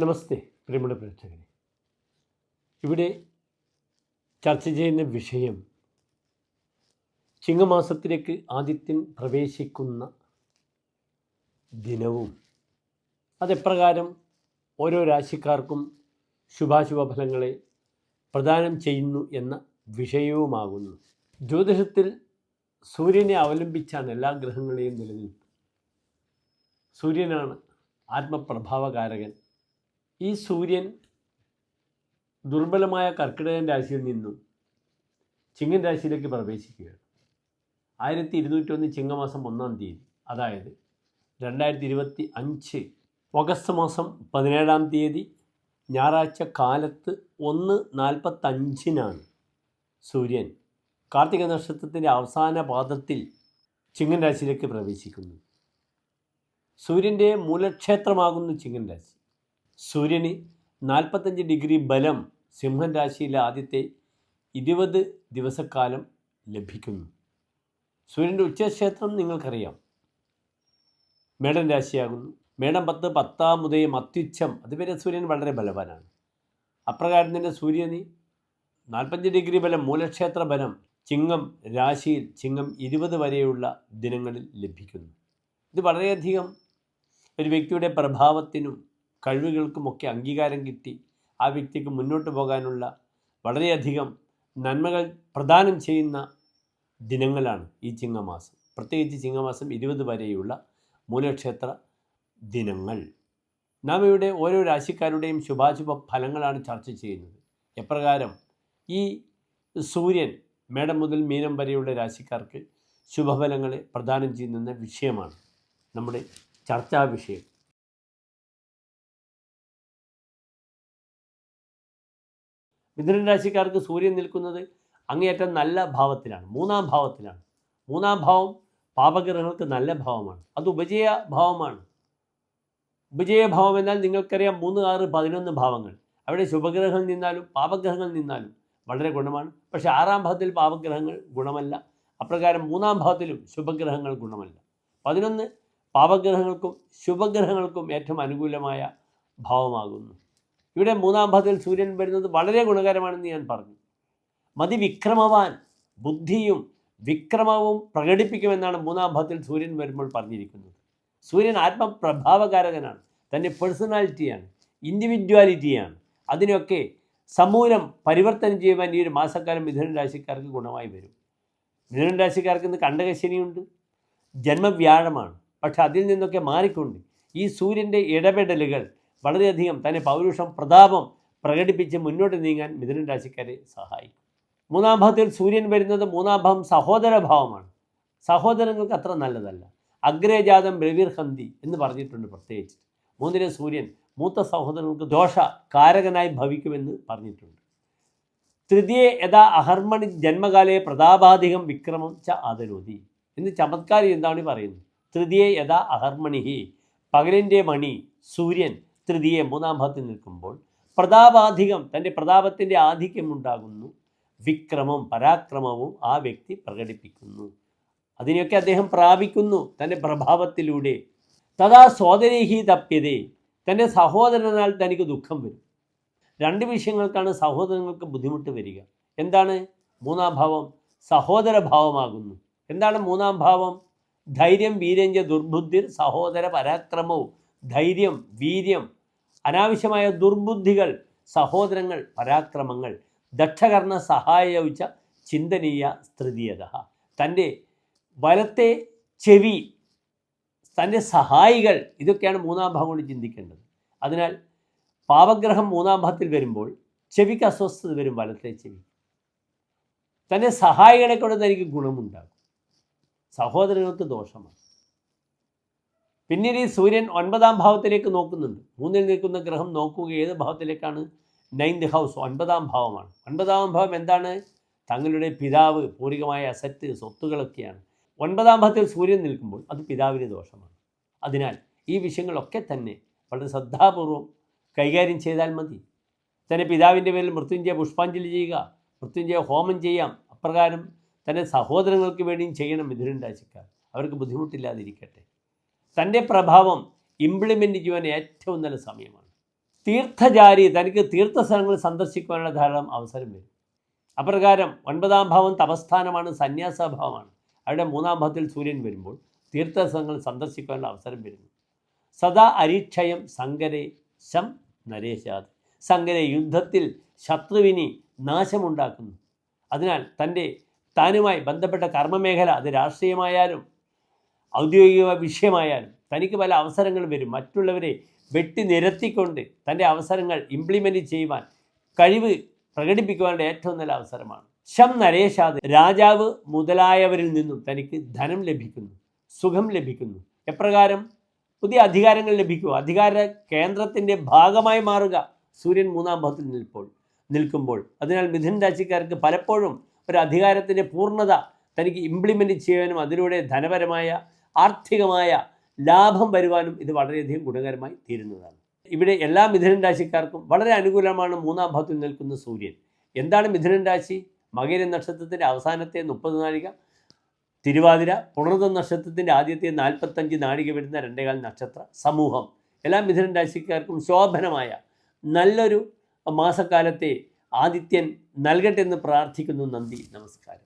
നമസ്തേ പ്രിയമുള്ള പ്രേക്ഷകരെ. ഇവിടെ ചർച്ച ചെയ്യുന്ന വിഷയം ചിങ്ങമാസത്തിലേക്ക് ആദിത്യൻ പ്രവേശിക്കുന്ന ദിനവും അതെപ്രകാരം ഓരോ രാശിക്കാർക്കും ശുഭാശുഭ ഫലങ്ങളെ പ്രദാനം ചെയ്യുന്നു എന്ന വിഷയവുമാകുന്നു. ജ്യോതിഷത്തിൽ സൂര്യനെ അവലംബിച്ചാണ് എല്ലാ ഗ്രഹങ്ങളെയും നിലനിൽപ്പ് സൂര്യനാണ് ആത്മപ്രഭാവകാരകൻ. ഈ സൂര്യൻ ദുർബലമായ കർക്കിടകൻ രാശിയിൽ നിന്നും ചിങ്ങൻ രാശിയിലേക്ക് പ്രവേശിക്കുകയാണ്. ആയിരത്തി ഇരുന്നൂറ്റൊന്ന് ചിങ്ങമാസം ഒന്നാം തീയതി അതായത് രണ്ടായിരത്തി ഇരുപത്തി അഞ്ച് ഓഗസ്റ്റ് മാസം പതിനേഴാം തീയതി ഞായറാഴ്ച കാലത്ത് ഒന്ന് നാൽപ്പത്തഞ്ചിനാണ് സൂര്യൻ കാർത്തിക നക്ഷത്രത്തിന്റെ അവസാന പാദത്തിൽ ചിങ്ങൻ രാശിയിലേക്ക് പ്രവേശിക്കുന്നു സൂര്യന്റെ മൂലക്ഷേത്രമാകുന്നു ചിങ്ങൻ രാശി. സൂര്യന് നാൽപ്പത്തഞ്ച് ഡിഗ്രി ബലം സിംഹൻ രാശിയിലെ ആദ്യത്തെ ഇരുപത് ദിവസക്കാലം ലഭിക്കുന്നു. സൂര്യന്റെ ഉച്ചക്ഷേത്രം നിങ്ങൾക്കറിയാം. മേടൻ രാശിയാകുന്നു. മേടം പത്ത് പത്താം ഉദയം അത്യുച്ഛം അതുവരെ സൂര്യൻ വളരെ ബലവാനാണ്. അപ്രകാരം തന്നെ സൂര്യന് നാൽപ്പത്തഞ്ച് ഡിഗ്രി ബലം മൂലക്ഷേത്ര ബലം ചിങ്ങം രാശിയിൽ ചിങ്ങം ഇരുപത് വരെയുള്ള ദിനങ്ങളിൽ ലഭിക്കുന്നു. ഇത് വളരെയധികം ഒരു വ്യക്തിയുടെ പ്രഭാവത്തിനും കഴിവുകൾക്കുമൊക്കെ അംഗീകാരം കിട്ടി. ആ വ്യക്തിക്ക് മുന്നോട്ട് പോകാനുള്ള വളരെയധികം നന്മകൾ പ്രദാനം ചെയ്യുന്ന ദിനങ്ങളാണ് ഈ ചിങ്ങമാസം. പ്രത്യേകിച്ച് ചിങ്ങമാസം ഇരുപത് വരെയുള്ള മൂലക്ഷേത്ര ദിനങ്ങൾ. നാം ഇവിടെ ഓരോ രാശിക്കാരുടെയും ശുഭാശുഭ ഫലങ്ങളാണ് ചർച്ച ചെയ്യുന്നത്. എപ്രകാരം ഈ സൂര്യൻ മേടം മുതൽ മീനം വരെയുള്ള രാശിക്കാർക്ക് ശുഭഫലങ്ങളെ പ്രദാനം ചെയ്യുന്ന വിഷയമാണ് നമ്മുടെ ചർച്ചാ വിഷയം. മിഥുനൻ രാശിക്കാർക്ക് സൂര്യൻ നിൽക്കുന്നത് അങ്ങേയറ്റം നല്ല ഭാവത്തിലാണ്. മൂന്നാം ഭാവത്തിലാണ്. മൂന്നാം ഭാവം പാപഗ്രഹങ്ങൾക്ക് നല്ല ഭാവമാണ്. അത് ഉപജയ ഭാവമാണ്. ഉപജയഭാവം എന്നാൽ നിങ്ങൾക്കറിയാം മൂന്ന് ആറ് പതിനൊന്ന് ഭാവങ്ങൾ. അവിടെ ശുഭഗ്രഹങ്ങൾ നിന്നാലും പാപഗ്രഹങ്ങൾ നിന്നാലും വളരെ ഗുണമാണ്. പക്ഷേ ആറാം ഭാവത്തിൽ പാപഗ്രഹങ്ങൾ ഗുണമല്ല. അപ്രകാരം മൂന്നാം ഭാവത്തിലും ശുഭഗ്രഹങ്ങൾ ഗുണമല്ല. പതിനൊന്ന് പാപഗ്രഹങ്ങൾക്കും ശുഭഗ്രഹങ്ങൾക്കും ഏറ്റവും അനുകൂലമായ ഭാവമാകുന്നു. ഇവിടെ മൂന്നാം ഭാഗത്തിൽ സൂര്യൻ വരുന്നത് വളരെ ഗുണകരമാണെന്ന് ഞാൻ പറഞ്ഞു. മതിവിക്രമവാൻ ബുദ്ധിയും വിക്രമവും പ്രകടിപ്പിക്കുമെന്നാണ് മൂന്നാം ഭാഗത്തിൽ സൂര്യൻ വരുമ്പോൾ പറഞ്ഞിരിക്കുന്നത്. സൂര്യൻ ആത്മപ്രഭാവകാരകനാണ്. തന്റെ പേഴ്സണാലിറ്റിയാണ് ഇൻഡിവിജ്വാലിറ്റിയാണ്. അതിനൊക്കെ സമൂലം പരിവർത്തനം ചെയ്യുവാൻ ഈ ഒരു മാസക്കാലം മിഥുനൻ രാശിക്കാർക്ക് ഗുണമായി വരും. മിഥുനൻ രാശിക്കാർക്ക് ഇന്ന് കണ്ടകശനിയുണ്ട്. ജന്മവ്യാഴമാണ്. പക്ഷെ അതിൽ നിന്നൊക്കെ മാറിക്കൊണ്ട് ഈ സൂര്യന്റെ ഇടപെടലുകൾ വളരെയധികം തന്നെ പൗരുഷം പ്രതാപം പ്രകടിപ്പിച്ച് മുന്നോട്ട് നീങ്ങാൻ മിഥുനൻ രാശിക്കാരെ സഹായിക്കും. മൂന്നാം ഭാവത്തിൽ സൂര്യൻ വരുന്നത് മൂന്നാം ഭാവം സഹോദര ഭാവമാണ്. സഹോദരങ്ങൾക്ക് അത്ര നല്ലതല്ല. അഗ്രജാതം ബ്രവീർഹന്തി എന്ന് പറഞ്ഞിട്ടുണ്ട് പ്രത്യേകിച്ച്. മൂന്നിലെ സൂര്യൻ മൂത്ത സഹോദരങ്ങൾക്ക് ദോഷ കാരകനായി ഭവിക്കുമെന്ന് പറഞ്ഞിട്ടുണ്ട്. തൃതീയ യഥാ അഹർമണി ജന്മകാലേ പ്രതാപാധികം വിക്രമം ച ആദരോതി. എന്ന് ചമത്കാരി എന്താണ് പറയുന്നത്? തൃതീയ യഥാ അഹർമണിഹി പകലിന്റെ മണി സൂര്യൻ തൃതീയ മൂന്നാം ഭാഗത്തിൽ നിൽക്കുമ്പോൾ പ്രതാപാധികം തന്റെ പ്രതാപത്തിന്റെ ആധിക്യം ഉണ്ടാകുന്നു വിക്രമം പരാക്രമവും ആ വ്യക്തി പ്രകടിപ്പിക്കുന്നു. അതിനെയൊക്കെ അദ്ദേഹം പ്രാപിക്കുന്നു തന്റെ പ്രഭാവത്തിലൂടെ. തഥാ സ്വാതനേഹി തപ്യതേ തന്റെ സഹോദരനാൽ തനിക്ക് ദുഃഖം വരും. രണ്ട് വിഷയങ്ങൾക്കാണ് സഹോദരങ്ങൾക്ക് ബുദ്ധിമുട്ട് വരിക. എന്താണ്? മൂന്നാം ഭാവം സഹോദര ഭാവമാകുന്നു. എന്താണ് മൂന്നാം ഭാവം? ധൈര്യം വീര്യഞ്ച ദുർബുദ്ധിർ സഹോദര പരാക്രമവും. ധൈര്യം വീര്യം അനാവശ്യമായ ദുർബുദ്ധികൾ സഹോദരങ്ങൾ പരാക്രമങ്ങൾ ദക്ഷകർണ സഹായവിച്ച ചിന്തനീയ സ്ത്രീയത തന്റെ വലത്തെ ചെവി തന്റെ സഹായികൾ ഇതൊക്കെയാണ് മൂന്നാം ഭാഗം കൊണ്ട് ചിന്തിക്കേണ്ടത്. അതിനാൽ പാപഗ്രഹം മൂന്നാം ഭാഗത്തിൽ വരുമ്പോൾ ചെവിക്ക് അസ്വസ്ഥത വരും വലത്തെ ചെവി. തന്റെ സഹായികളെ കൊണ്ട് തനിക്ക് ഗുണമുണ്ടാകും. സഹോദരങ്ങൾക്ക് ദോഷമാണ്. പിന്നീട് ഈ സൂര്യൻ ഒൻപതാം ഭാവത്തിലേക്ക് നോക്കുന്നുണ്ട്. മൂന്നിൽ നിൽക്കുന്ന ഗ്രഹം നോക്കുക ഏത് ഭാവത്തിലേക്കാണ്? നൈൻത് ഹൗസ് ഒൻപതാം ഭാവമാണ്. ഒൻപതാം ഭാവം എന്താണ്? തങ്ങളുടെ പിതാവ് പൂർവികമായ അസറ്റ് സ്വത്തുകളൊക്കെയാണ് ഒൻപതാം ഭാവത്തിൽ സൂര്യൻ നിൽക്കുമ്പോൾ അത് പിതാവിന് ദോഷമാണ്. അതിനാൽ ഈ വിഷയങ്ങളൊക്കെ തന്നെ വളരെ ശ്രദ്ധാപൂർവം കൈകാര്യം ചെയ്താൽ മതി. തന്നെ പിതാവിന്റെ പേരിൽ മൃത്യുഞ്ജയ പുഷ്പാഞ്ജലി ചെയ്യുക മൃത്യുഞ്ജയ ഹോമം ചെയ്യാം. അപ്രകാരം തന്റെ സഹോദരങ്ങൾക്ക് വേണ്ടിയും ചെയ്യണം മിഥുനൻ രാശിക്കാർ. അവർക്ക് ബുദ്ധിമുട്ടില്ലാതിരിക്കട്ടെ. തന്റെ പ്രഭാവം ഇംപ്ലിമെന്റ് ചെയ്യുവാൻ ഏറ്റവും നല്ല സമയമാണ്. തീർത്ഥജാരി തനിക്ക് തീർത്ഥസ്ഥലങ്ങൾ സന്ദർശിക്കുവാനുള്ള ധാരാളം അവസരം വരും. അപ്രകാരം ഒൻപതാം ഭാവം തപസ്ഥാനമാണ് സന്യാസഭാവമാണ് അവിടെ മൂന്നാം ഭാവത്തിൽ സൂര്യൻ വരുമ്പോൾ തീർത്ഥസ്ഥലങ്ങൾ സന്ദർശിക്കാനുള്ള അവസരം വരുന്നു സദാ അരീക്ഷയം സങ്കരെ ശം നരേശാത്. സങ്കരെ യുദ്ധത്തിൽ ശത്രുവിനി നാശമുണ്ടാക്കുന്നു. അതിനാൽ തന്റെ താനുമായി ബന്ധപ്പെട്ട കർമ്മമേഖല അത് രാഷ്ട്രീയമായാലും ഔദ്യോഗിക വിഷയമായാലും തനിക്ക് പല അവസരങ്ങളും വരും. മറ്റുള്ളവരെ വെട്ടി നിരത്തിക്കൊണ്ട് തന്റെ അവസരങ്ങൾ ഇംപ്ലിമെന്റ് ചെയ്യുവാൻ കഴിവ് പ്രകടിപ്പിക്കുവാനുള്ള ഏറ്റവും നല്ല അവസരമാണ്. ശം നരേഷാദ് രാജാവ് മുതലായവരിൽ നിന്നും തനിക്ക് ധനം ലഭിക്കുന്നു സുഖം ലഭിക്കുന്നു. എപ്രകാരം? പുതിയ അധികാരങ്ങൾ ലഭിക്കുക. അധികാര കേന്ദ്രത്തിന്റെ ഭാഗമായി മാറുക. സൂര്യൻ മൂന്നാം ഭാവത്തിൽ നിൽപ്പോൾ നിൽക്കുമ്പോൾ. അതിനാൽ മിഥുൻ രാശിക്കാർക്ക് പലപ്പോഴും ഒരു അധികാരത്തിന്റെ പൂർണത തനിക്ക് ഇംപ്ലിമെന്റ് ചെയ്യാനും അതിലൂടെ ധനപരമായ ആർത്ഥികമായ ലാഭം വരുവാനും ഇത് വളരെയധികം ഗുണകരമായി തീരുന്നതാണ്. ഇവിടെ എല്ലാ മിഥുനൻ രാശിക്കാർക്കും വളരെ അനുകൂലമാണ് മൂന്നാം ഭാഗത്തിൽ നിൽക്കുന്ന സൂര്യൻ. എന്താണ് മിഥുനൻ രാശി? മകര നക്ഷത്രത്തിന്റെ അവസാനത്തെ മുപ്പത് നാഴിക തിരുവാതിര പുണർന്ന നക്ഷത്രത്തിന്റെ ആദ്യത്തെ നാൽപ്പത്തഞ്ച് നാഴിക വരുന്ന രണ്ടേകാൽ നക്ഷത്ര സമൂഹം. എല്ലാ മിഥുനൻ രാശിക്കാർക്കും ശോഭനമായ നല്ലൊരു മാസക്കാലത്തെ ആദിത്യൻ നൽകട്ടെ എന്ന് പ്രാർത്ഥിക്കുന്നു നന്ദി നമസ്കാരം.